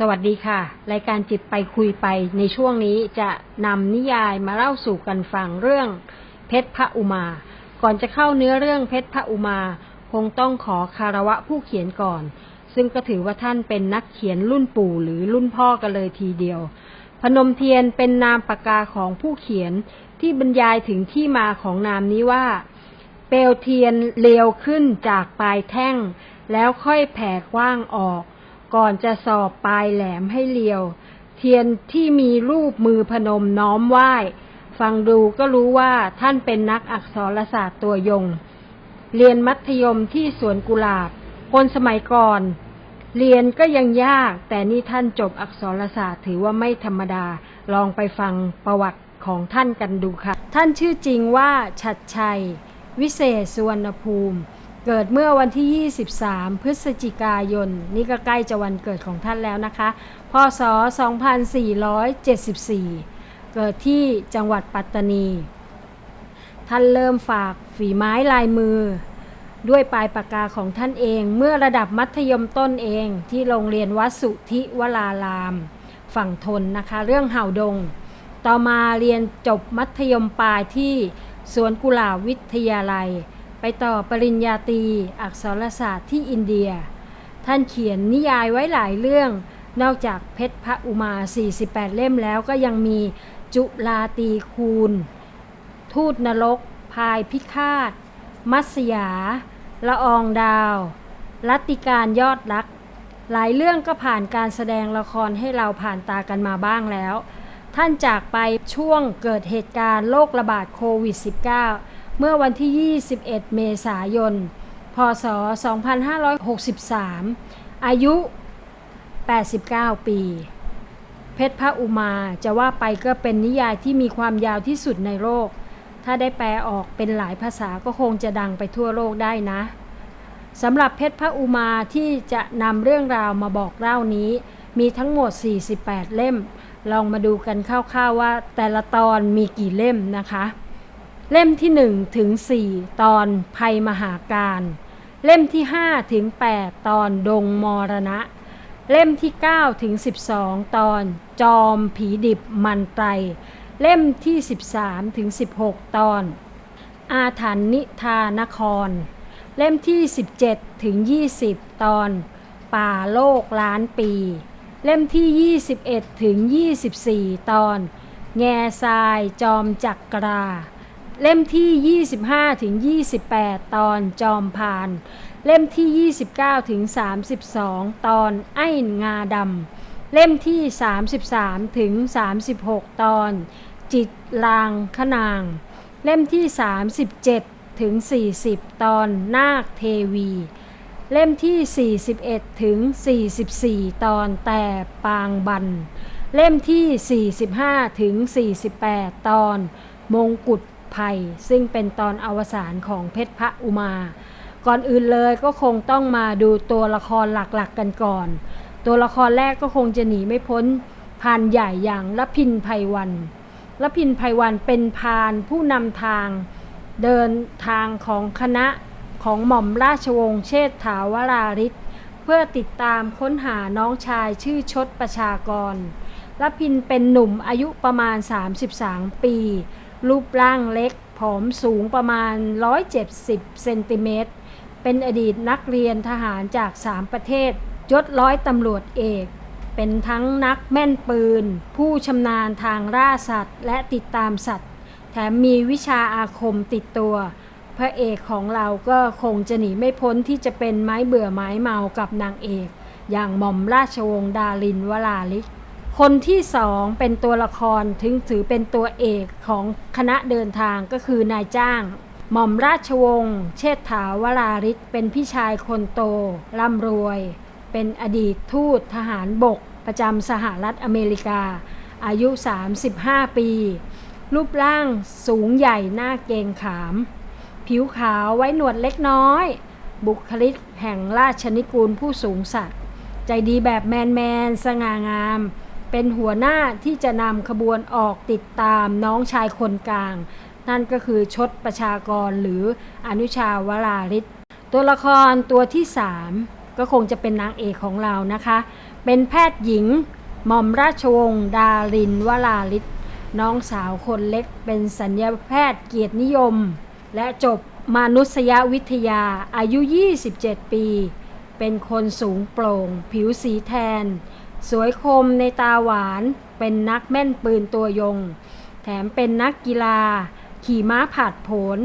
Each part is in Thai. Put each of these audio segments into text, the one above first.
สวัสดีค่ะ รายการจิตไปคุยไปในช่วงนี้จะนำนิยายมาเล่าสู่กันฟังเรื่องเพชรพระอุมา ก่อนจะเข้าเนื้อเรื่องเพชรพระอุมา คงต้องขอคารวะผู้เขียนก่อน ซึ่งก็ถือว่าท่านเป็นนักเขียนรุ่นปู่หรือรุ่นพ่อกันเลยทีเดียว พนมเทียนเป็นนามปากกาของผู้เขียนที่บรรยายถึงที่มาของนามนี้ว่า เปลวเทียนเลียวขึ้นจากปลายแท่ง แล้วค่อยแผ่กว้างออก ก่อนจะสอบปลายแหลมให้เลียว เทียนที่มีรูปมือพนมน้อมไหว้ ฟังดูก็รู้ว่าท่านเป็นนักอักษรศาสตร์ตัวยง เรียนมัธยมที่สวนกุหลาบ คนสมัยก่อน เรียนก็ยังยาก แต่นี่ท่านจบอักษรศาสตร์ถือว่าไม่ธรรมดา ลองไปฟังประวัติของท่านกันดูค่ะ ท่านชื่อจริงว่าชัดชัย วิเศษสุวรรณภูมิ เกิดเมื่อวันที่ 23 พฤศจิกายน นี่ก็ใกล้จะวันเกิดของท่านแล้วนะคะ พศ 2474 เกิดที่จังหวัดปัตตานี ท่านเริ่มฝากฝีไม้ลายมือ ด้วยปลายปากกาของท่านเอง เมื่อระดับมัธยมต้นเองที่โรงเรียนวัดสุทธิวราราม ฝั่งทนนะคะ เรื่องเห่าดง ต่อมาเรียนจบมัธยมปลายที่สวนกุหลาบวิทยาลัย ไปต่อปริญญาตรีอักษรศาสตร์ที่อินเดีย ท่านเขียนนิยายไว้หลายเรื่อง นอกจากเพชรพระอุมา 48 เล่มแล้วก็ยังมีจุลาตีคูณ ทูตนรก พายพิฆาต มัสยา ละอองดาว รัตติการยอดรัก หลายเรื่องก็ผ่านการแสดงละครให้เราผ่านตากันมาบ้างแล้ว ท่านจากไปช่วงเกิดเหตุการณ์โรคระบาดโควิด -19 เมื่อวันที่ 21 เมษายน พศ 2563 อายุ 89 ปี เพชรพระอุมาจะว่าไปก็เป็นนิยายที่มีความยาวที่สุดในโลก ถ้าได้แปลออกเป็นหลายภาษาก็คงจะดังไปทั่วโลกได้นะสำหรับเพชรพระอุมาที่จะนำเรื่องราวมาบอกเล่านี้ มีทั้งหมด 48 เล่ม ลองมาดูกันคร่าวๆว่าแต่ละตอนมีกี่เล่มนะคะ เล่มที่1ถึง4ตอนภัยมหาการ เล่มที่5ถึง8ตอนดงมรณะ เล่มที่9ถึง12 ตอนจอมผีดิบมันไตร เล่มที่ 13ถึง16 ตอน อาถรรพ์นิทานคร เล่มที่ 17ถึง20 ตอน ป่าโลกล้านปี เล่มที่ 21ถึง24 ตอน แง่ทรายจอมจักรา เล่มที่ 25 ถึง 28 ตอนจอมพาน เล่มที่ 29 ถึง 32 ตอนไอ้งาดำ เล่มที่ 33 ถึง 36 ตอน จิตลางขนาง เล่มที่ 37 ถึง 40 ตอนนาคเทวี เล่มที่ 41 ถึง 44 ตอนแต่ปางบัน เล่มที่ 45 ถึง 48 ตอน มงกุฎ ภัย ซึ่งเป็นตอนอวสานของเพชรพระอุมา ก่อนอื่นเลยก็คงต้องมาดูตัวละครหลักๆกันก่อน ตัวละครแรกก็คงจะหนีไม่พ้นพานใหญ่อย่างละพินไพวันละพินไพวันเป็นพานผู้นำทางเดินทางของคณะของหม่อมราชวงศ์เชษฐาวราริศเพื่อติดตามค้นหาน้องชายชื่อชดประชากรละพินเป็นหนุ่มอายุประมาณ 33 ปี รูปร่างเล็ก ผอมสูงประมาณ 170 เซนติเมตร เป็นอดีตนักเรียนทหารจาก 3 ประเทศยศร้อยตำรวจเอก เป็นทั้งนักแม่นปืน ผู้ชำนาญทางล่าสัตว์ และติดตามสัตว์ แถมมีวิชาอาคมติดตัว พระเอกของเราก็คงจะหนีไม่พ้นที่จะเป็นไม้เบื่อไม้เมากับนางเอก อย่างหม่อมราชวงศ์ดารินวราลิก คนที่สองเป็นตัวละครถึงถือเป็นตัวเอกของคณะเดินทางก็คือนายจ้าง หม่อมราชวงศ์เชษฐาวราริศเป็นพี่ชายคนโตร่ำรวย เป็นอดีตทูตทหารบกประจำสหรัฐอเมริกา อายุ 35 ปี รูปร่างสูงใหญ่หน้าเกงขาม ผิวขาวไว้หนวดเล็กน้อย บุคลิกแห่งราชนิกูลผู้สูงสักดิ์ใจดีแบบแมนแมนสง่างาม เป็นหัวหน้าที่จะนำขบวนออกติดตามน้องชายคนกลาง นั่นก็คือชดประชากรหรืออนุชาวราริศตัวละครตัวที่สามก็คงจะเป็นนางเอกของเรานะคะ เป็นแพทย์หญิงหม่อมราชวงศ์ดารินวราลิศน้องสาวคนเล็กเป็นสัญญาแพทย์เกียรตินิยม และจบมนุษยวิทยาอายุ 27 ปี เป็นคนสูงโปร่ง ผิวสีแทน สวยคมในตาหวาน เป็นนักแม่นปืนตัวยง แถมเป็นนักกีฬา ขี่ม้าผาดโผน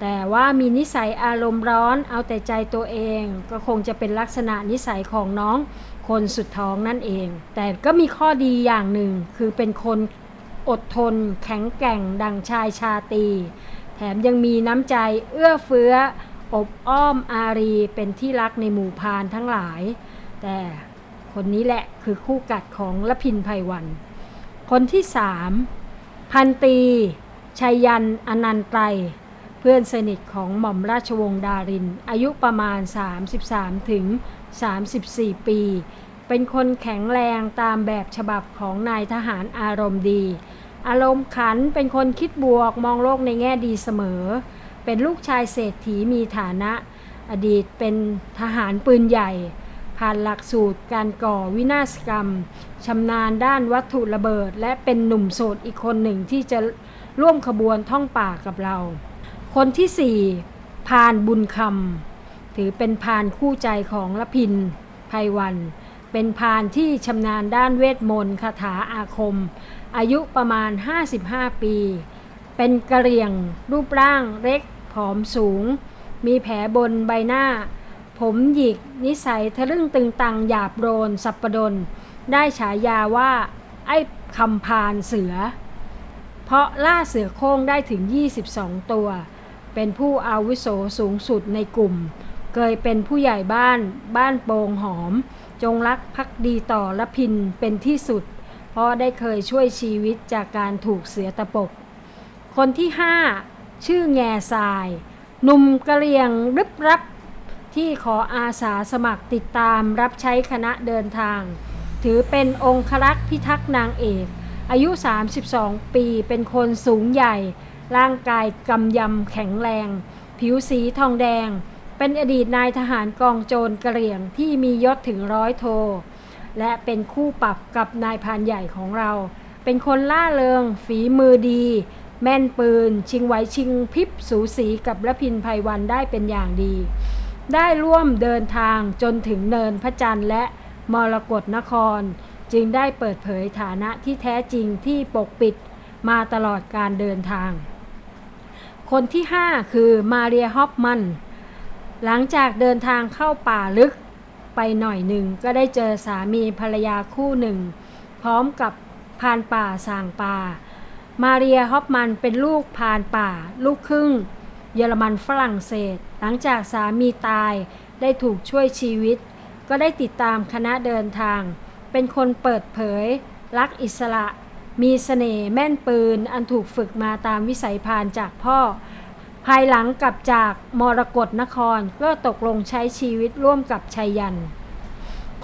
แต่ว่ามีนิสัยอารมณ์ร้อนเอาแต่ใจตัวเอง ก็คงจะเป็นลักษณะนิสัยของน้องคนสุดท้องนั่นเอง แต่ก็มีข้อดีอย่างหนึ่ง คือเป็นคนอดทน แข็งแกร่ง ดังชายชาตี แถมยังมีน้ำใจเอื้อเฟื้อ อบอ้อมอารีเป็นที่รักในหมู่พานทั้งหลาย แต่ คนนี้แหละคือคู่กัดของละพินไพวัน คนที่สามพันตีชัยยันอนันตไตรเพื่อนสนิทของหม่อมราชวงศ์ดาริน อายุประมาณ 33 ถึง 34 ปี เป็นคนแข็งแรงตามแบบฉบับของนายทหารอารมณ์ดี อารมณ์ขันเป็นคนคิดบวกมองโลกในแง่ดีเสมอ เป็นลูกชายเศรษฐีมีฐานะ อดีตเป็นทหารปืนใหญ่ ผ่านหลักสูตรการก่อวินาศกรรมชำนาญด้านวัตถุระเบิด และเป็นหนุ่มโสดอีกคนหนึ่งที่จะร่วมขบวนท่องป่ากับเรา คนที่สี่พานบุญคำถือเป็นพานคู่ใจของละพินไพวัน เป็นพานที่ชำนาญด้านเวทมนต์คาถาอาคม อายุประมาณ 55 ปี เป็นกระเหรี่ยงรูปร่างเล็กผอมสูง มีแผลบนใบหน้า ผมหยิก นิสัยทะลึ่งตึงตังหยาบโรน สับปปดน ได้ฉายาว่า ไอ้คำพานเสือ เพราะล่าเสือโคร่งได้ถึง 22 ตัว เป็นผู้อาวุโสสูงสุดในกลุ่ม เคยเป็นผู้ใหญ่บ้าน บ้านโปงหอม จงรักภักดีต่อละพินเป็นที่สุด เพราะได้เคยช่วยชีวิตจากการถูกเสือตะปบคนที่ห้าชื่อแง่ทราย หนุ่มกะเหรียงรึบรับ ที่ขออาสาสมัครติดตามรับใช้คณะเดินทาง ถือเป็นองครักษ์พิทักษ์นางเอก อายุ 32 ปีเป็นคนสูงใหญ่ ร่างกายกำยำแข็งแรง ผิวสีทองแดง เป็นอดีตนายทหารกองโจรกะเหรี่ยงที่มียศถึงร้อยโท และเป็นคู่ปรับกับนายพานใหญ่ของเรา เป็นคนล่าเริง ฝีมือดีแม่นปืน ชิงไหวชิงพริบสูสีกับระพินภัยวันได้เป็นอย่างดี ได้ร่วมเดินทางจนถึงเนินพระจันทร์และมรกรนคร จึงได้เปิดเผยฐานะที่แท้จริงที่ปกปิดมาตลอดการเดินทาง คนที่ 5 คือมาเรียฮอปมัน หลังจากเดินทางเข้าป่าลึกไปหน่อยหนึ่งก็ได้เจอสามีภรรยาคู่หนึ่ง พร้อมกับพานป่าสางป่า มาเรียฮอปมันเป็นลูกพานป่า ลูกครึ่ง เยอรมันฝรั่งเศส หลังจากสามีตายได้ถูกช่วยชีวิต ก็ได้ติดตามคณะเดินทาง เป็นคนเปิดเผย รักอิสระ มีเสน่ห์แม่นปืนอันถูกฝึกมาตามวิสัยพานจากพ่อ ภายหลังกลับจากมรกรนครก็ตกลงใช้ชีวิตร่วมกับชัยยัน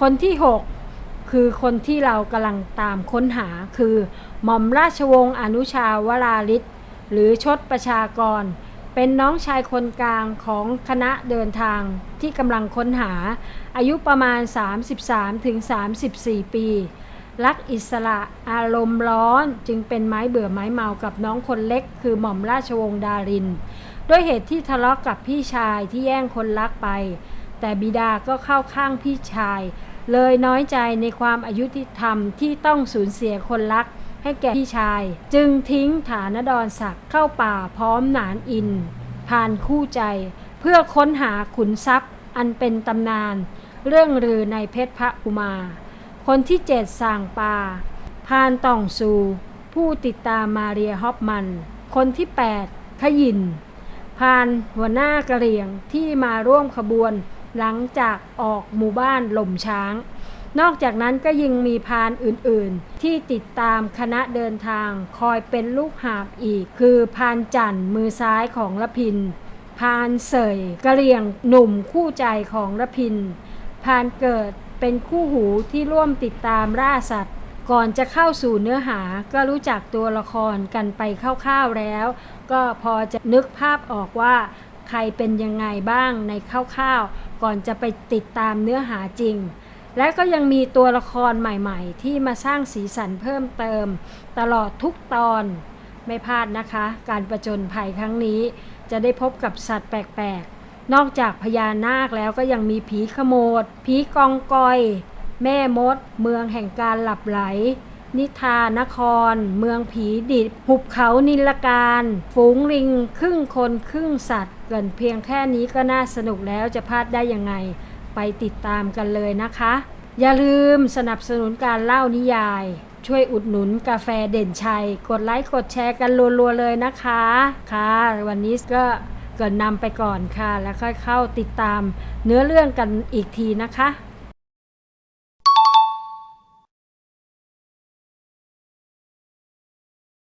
คนที่ 6 คือคนที่เรากำลังตามค้นหาคือ หม่อมราชวงศ์อนุชาวราลิศหรือชดประชากร เป็นน้องชายคนกลางของคณะเดินทางที่กำลังค้นหา อายุประมาณ 33-34 ปี รักอิสระอารมณ์ร้อนจึงเป็นไม้เบื่อไม้เมากับน้องคนเล็ก คือหม่อมราชวงศ์ดาริน ด้วยเหตุที่ทะเลาะกกับพี่ชายที่แย่งคนรักไป แต่บิดาก็เข้าข้างพี่ชาย เลยน้อยใจในความอายุติธรรมที่ต้องสูญเสียคนรัก ให้แก่พี่ชาย จึงทิ้งฐานดรศักดิ์เข้าป่าพร้อมหนานอิน ผ่านคู่ใจ เพื่อค้นหาขุนทรัพย์อันเป็นตำนาน เรื่องลือในเพชรพระอุมา คนที่เจ็ดสั่งปาพานต่องซู ผู้ติดตามมาเรียฮอปมัน คนที่ 8 ขยิน พานหัวหน้ากระเรียงที่มาร่วมขบวนหลังจากออกหมู่บ้านหล่มช้าง นอกจากนั้นก็ยังมีพานอื่นๆ ที่ติดตามคณะเดินทางคอยเป็นลูกหาบอีก คือพานจันทร์มือซ้ายของละพิน พานเสยกะเหรี่ยงหนุ่มคู่ใจของละพิน พานเกิดเป็นคู่หูที่ร่วมติดตามล่าสัตว์ ก่อนจะเข้าสู่เนื้อหาก็รู้จักตัวละครกันไปคร่าวๆแล้ว ก็พอจะนึกภาพออกว่าใครเป็นยังไงบ้างในคร่าวๆ ก่อนจะไปติดตามเนื้อหาจริง และก็ยังมีตัวละครใหม่ๆ ที่มาสร้างสีสันเพิ่มเติม ตลอดทุกตอนไม่พลาดนะคะ การประจนภัยครั้งนี้ จะได้พบกับสัตว์แปลกๆ นอกจากพญานาคแล้วก็ยังมีผีขโมดผีกองกอย แม่มด เมืองแห่งการหลับไหล นิทานคร เมืองผีดิบหุบเขานิลการ ฝูงลิง ครึ่งคนครึ่งสัตว์ เกินเพียงแค่นี้ก็น่าสนุกแล้วจะพลาดได้ยังไง ไปติดตามกันเลยนะคะ อย่าลืมสนับสนุนการเล่านิยาย ช่วยอุดหนุนกาแฟเด่นชัย กดไลค์กดแชร์กันรัวๆเลยนะคะค่ะ วันนี้ก็เกินนำไปก่อนค่ะ แล้วค่อยเข้าติดตามเนื้อเรื่องกันอีกทีนะคะ